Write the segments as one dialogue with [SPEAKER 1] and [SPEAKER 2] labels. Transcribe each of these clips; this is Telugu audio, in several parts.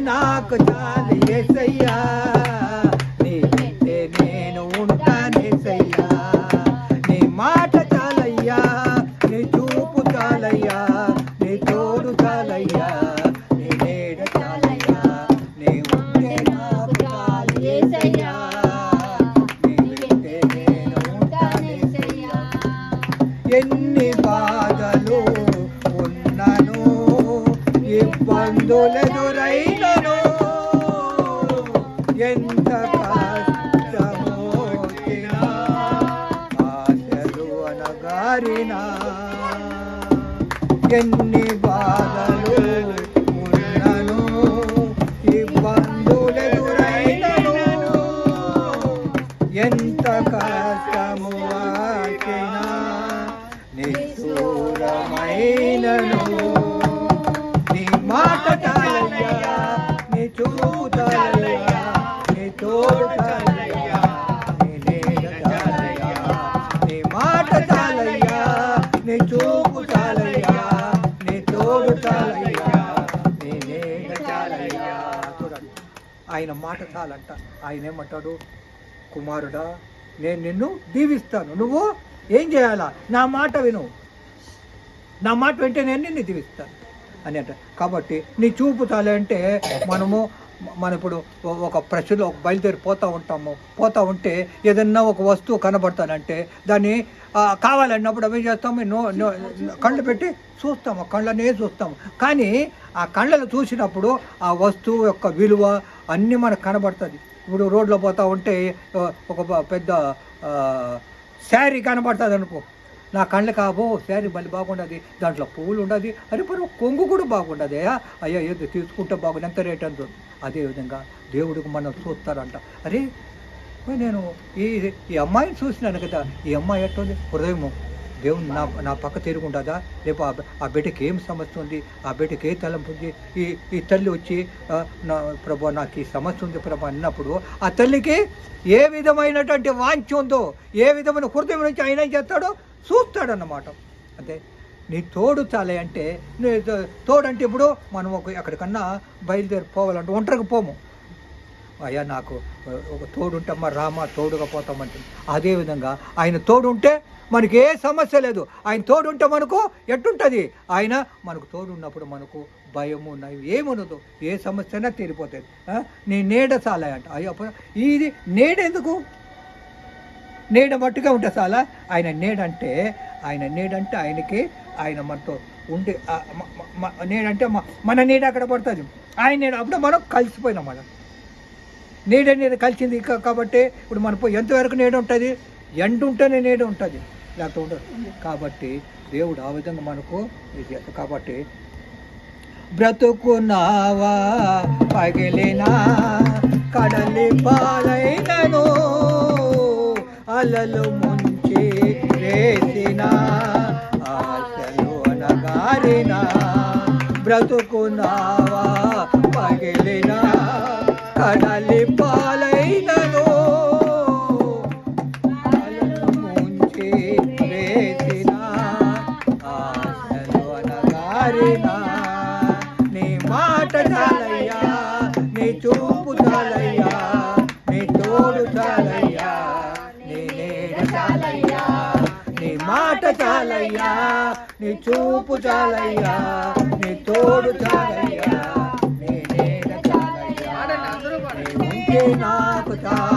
[SPEAKER 1] నాకు చాలు ఏసయ్యా. ఇబ్బందులెదురైనను ఎంత కష్టము ఆశలు అనగారినా ఎన్ని బాధలు ఉన్నను? ఇబ్బందులెదురైనను ఎంత కష్టము వచ్చినా నిష్ఠూరమైనను? ఆయన మాట చాలంట. ఆయన ఏమంటాడు కుమారుడా నేను నిన్ను దీవిస్తాను. నువ్వు ఏం చేయాలా? నా మాట విను. నా మాట వింటే నేను నిన్ను దీవిస్తాను. అని అంట. కాబట్టి నీ చూపు చాలే అంటే మనము మనం ఇప్పుడు ఒక ప్రశ్నలో ఒక బయలుదేరి పోతూ ఉంటాము. పోతూ ఉంటే ఏదన్నా ఒక వస్తువు కనబడతానంటే దాన్ని కావాలన్నప్పుడు అవి చేస్తాము? నో నో- కళ్ళు పెట్టి చూస్తాము. కళ్ళనే చూస్తాము. కానీ ఆ కళ్ళను చూసినప్పుడు ఆ వస్తువు యొక్క విలువ అన్నీ మనకు కనబడుతుంది. ఇప్పుడు రోడ్లో పోతా ఉంటే ఒక పెద్ద శారీ కనబడుతుంది అనుకో. నా కళ్ళు కాబో శారీ మళ్ళీ బాగుండదు. దాంట్లో పువ్వులు ఉండదు. అరే పని కొంగు కూడా బాగుండదు. అయ్యా ఏదో తీసుకుంటే బాగుంది. ఎంత రేట్ అంత? అదేవిధంగా దేవుడికి మనం చూస్తారంట. అరే నేను ఈ ఈ అమ్మాయిని చూసినాను కదా. ఈ అమ్మాయి ఎట్టుంది? హృదయము దేవుని నా నా పక్క తిరుగుంటుందా రేపు ఆ బిడ్డకి ఏం సమస్య ఉంది? ఆ బిడ్డకి ఏ తలంపు ఉంది? ఈ ఈ తల్లి వచ్చి నా ప్రభు నాకు ఈ సమస్య ఉంది ప్రభు అన్నప్పుడు ఆ తల్లికి ఏ విధమైనటువంటి వాంఛ ఉందో ఏ విధమైన హృదయం నుంచి ఆయన ఏం చేస్తాడో చూస్తాడన్నమాట. అంతే నీ తోడు చాలే అంటే నీ తోడు అంటే ఇప్పుడు మనం ఒక ఎక్కడికన్నా బయలుదేరి పోవాలంటే ఒంటరికి పోము. అయ్యా నాకు ఒక తోడుంటే ఉంటమ్మా రామా తోడుగా పోతామంటుంది. అదేవిధంగా ఆయన తోడు ఉంటే మనకి ఏ సమస్య లేదు. ఆయన తోడు ఉంటే మనకు ఎట్టుంటుంది? ఆయన మనకు తోడున్నప్పుడు మనకు భయము నయం ఏముండదు ఏ సమస్య అయినా తీరిపోతుంది. నేను నీ నీడ చాలా అంట. అయ్యో అప్పుడు ఇది నీడ ఎందుకు? నీడ మట్టుగా ఉంటే చాలా ఆయన నీడంటే ఆయన నీడంటే ఆయనకి ఆయన మనతో ఉండి నేడంటే నీడంటే మన నీడ అక్కడ పడుతుంది. ఆయన నీడ అప్పుడు మనం కలిసిపోయినాం మనం. నీడ నీడ కలిసింది కాబట్టి ఇప్పుడు మన పోయి ఎంతవరకు నీడ ఉంటుంది? ఎండ ఉంటేనే నీడ ఉంటుంది. లేకపోతే ఉండదు కాబట్టి దేవుడు ఆ విధంగా మనకు కాబట్టి బ్రతుకున్నావా పగిలినా కడలి పాలైనను అలలు ముంచి వేసిన ఆశలు అనగారిన బ్రతుకున్నావా పగిలినా కడలి పాల చూపు చాలయ్యా నీ తోడు చాలయ్యా నీ నీడ చాలయ్యా నీ మాట చాలయ్యా నీ చూపు చాలయ్యా నీ తోడు చాలయ్యా నీ నీడ చాలయ్యా నీ ఉంటే నాకు చాలు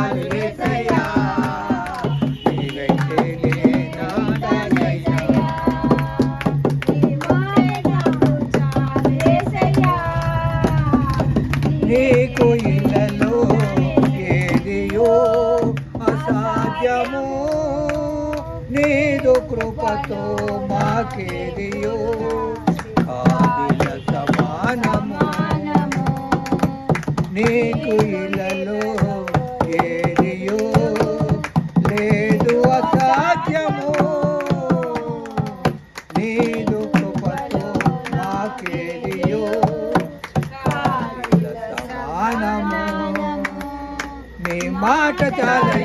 [SPEAKER 1] అసాధ్యము నీదు కృపతో మాకేదియో ఆదిల సమానము నీకు ఇలలో ఏదియో లేదు అసాధ్యము నీదు కృపతో మాకేదియో ఆదిల సమానము నీ మాట చాలయ్యా.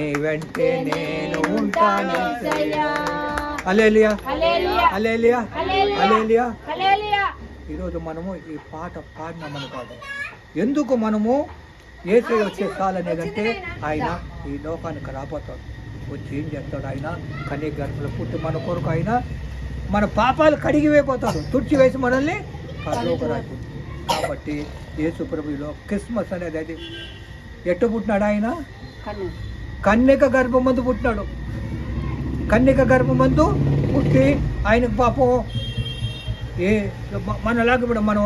[SPEAKER 1] నీ వెంటే నేను ఉంటానేసయ్యా అలేలియా
[SPEAKER 2] హల్లెలూయా.
[SPEAKER 1] అలేలియా
[SPEAKER 2] హల్లెలూయా.
[SPEAKER 1] అలేలియా ఈరోజు మనము ఈ పాట పాడినామని కాదు. ఎందుకు మనము ఏసై వచ్చే చాలనేదంటే ఆయన ఈ లోకానికి రాబోతాడు. వచ్చి ఏం చేస్తాడు ఆయన? కనీ గర్భలో పుట్టి మన కొరకు ఆయన మన పాపాలు కడిగి వేపోతాడు తుడిచి వేసి మనల్ని కాబట్టి యేసు ప్రభులో క్రిస్మస్ అనేది అది. ఎట్టు పుట్టినాడు ఆయన?
[SPEAKER 2] కన్ను.
[SPEAKER 1] కన్యక గర్భమందు పుట్టినాడు. కన్యక గర్భమందు పుట్టి ఆయనకు పాపం ఏ మనలాగా ఇప్పుడు మనం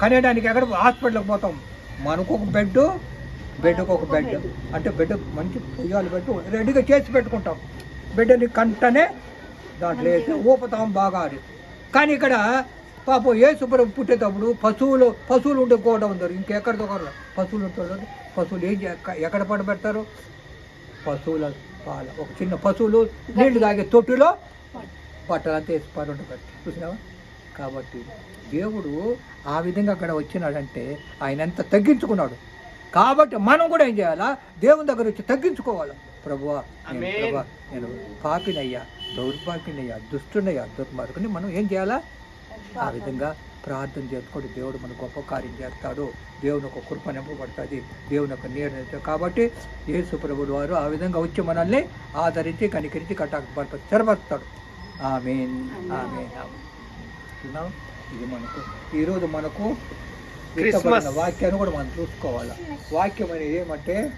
[SPEAKER 1] కనేయడానికి ఎక్కడ హాస్పిటల్కి పోతాం? మనకు ఒక బెడ్ బెడ్కి ఒక బెడ్. అంటే బెడ్ మంచి పొయ్యాలు పెట్టు రెడీగా చేసి పెట్టుకుంటాం. బెడ్ని కంటనే దాంట్లో వేసి ఊపుతాం బాగా అది కానీ ఇక్కడ పాపం ఏ శుభ్రం పుట్టేటప్పుడు పశువులు పశువులు ఉండే కోట ఉంది ఇంకెక్కడ దొరకరు పశువులు ఉంటారు పశువులు ఏం చే- ఎక్కడ పడబెడతారు పశువుల పాల. ఒక చిన్న పశువులు నీళ్ళు తాగే తొట్టిలో బట్టలంతా వేసి పరుంట పెట్టి చూసినావా? కాబట్టి దేవుడు ఆ విధంగా అక్కడ వచ్చినాడంటే ఆయన ఎంత తగ్గించుకున్నాడు. కాబట్టి మనం కూడా ఏం చేయాలా? దేవుని దగ్గర వచ్చి తగ్గించుకోవాలి. ప్రభువా నేను పాపినయ్యా దౌర్భాగ్యునయ్యా దుష్టునయ్యా దుర్మార్గుని మనం ఏం చేయాలా? ఆ విధంగా ప్రార్థన చేసుకుంటే దేవుడు మన గొప్ప కార్యం చేస్తాడు. దేవుని ఒక కృప నింపబడుతుంది. దేవుని ఒక నీరు కాబట్టి యేసు ప్రభుడు వారు ఆ విధంగా వచ్చి మనల్ని ఆదరించి కనికరించి కట్టాక స్థిరపరుస్తాడు ఆమెన్. చూస్తున్నాం? ఇది మనకు. ఈరోజు మనకు వాక్యాన్ని కూడా మనం చూసుకోవాలి. వాక్యం అనేది ఏమంటే